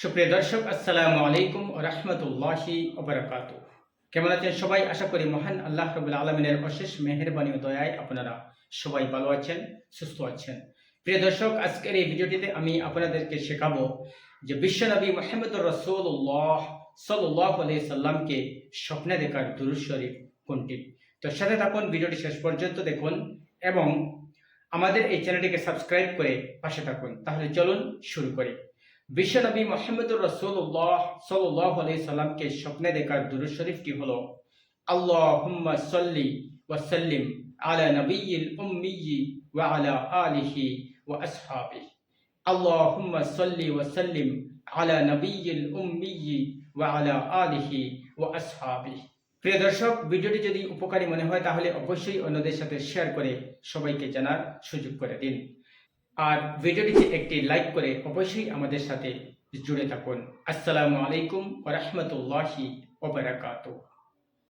সুপ্রিয় দর্শক, আসসালামু আলাইকুম ও রহমতুল্লাহি ওবরাকাত কেমন আছেন সবাই? আশা করি মহান আল্লাহ রবুল্লা আলমিনের অশেষ মেহরবানি ও দয়ায় আপনারা সবাই ভালো আছেন, সুস্থ আছেন। প্রিয় দর্শক, আজকের এই ভিডিওটিতে আমি আপনাদেরকে শেখাবো যে বিশ্বনবী মোহাম্মদ রসুল্লাহ সাল্লাহ আলি সাল্লামকে স্বপ্নে দেখার দুরুদ শরীফ কোনটি? তো সাথে থাকুন, ভিডিওটি শেষ পর্যন্ত দেখুন এবং আমাদের এই চ্যানেলটিকে সাবস্ক্রাইব করে পাশে থাকুন। তাহলে চলুন শুরু করি। বিশ্বনবী মোহাম্মদুর রসুল্লাহ সাল্লাহ আলি সাল্লামকে স্বপ্নে দেখার দুরুদ শরীফটি হল আল্লাহ সল্লি ওয়াসাল্লিম আলা নবীল উম্মিয়ি ওয়া আলা আলিহি ওয়া আসহাবি। ওয়াসাল্লিম আলা নবীল উম্মিয়ি ওয়া আলা আলিহি ওয়া আসহাবি। প্রিয় দর্শক, ভিডিওটি যদি উপকারী মনে হয়, তাহলে অবশ্যই অন্যদের সাথে শেয়ার করে সবাইকে জানার সুযোগ করে দিন। আর ভিডিওটিতে একটি লাইক করে অবশ্যই আমাদের সাথে জুড়ে থাকুন। আসসালামু আলাইকুম ওরহমতুল্লাহি ওবরাকাতুহ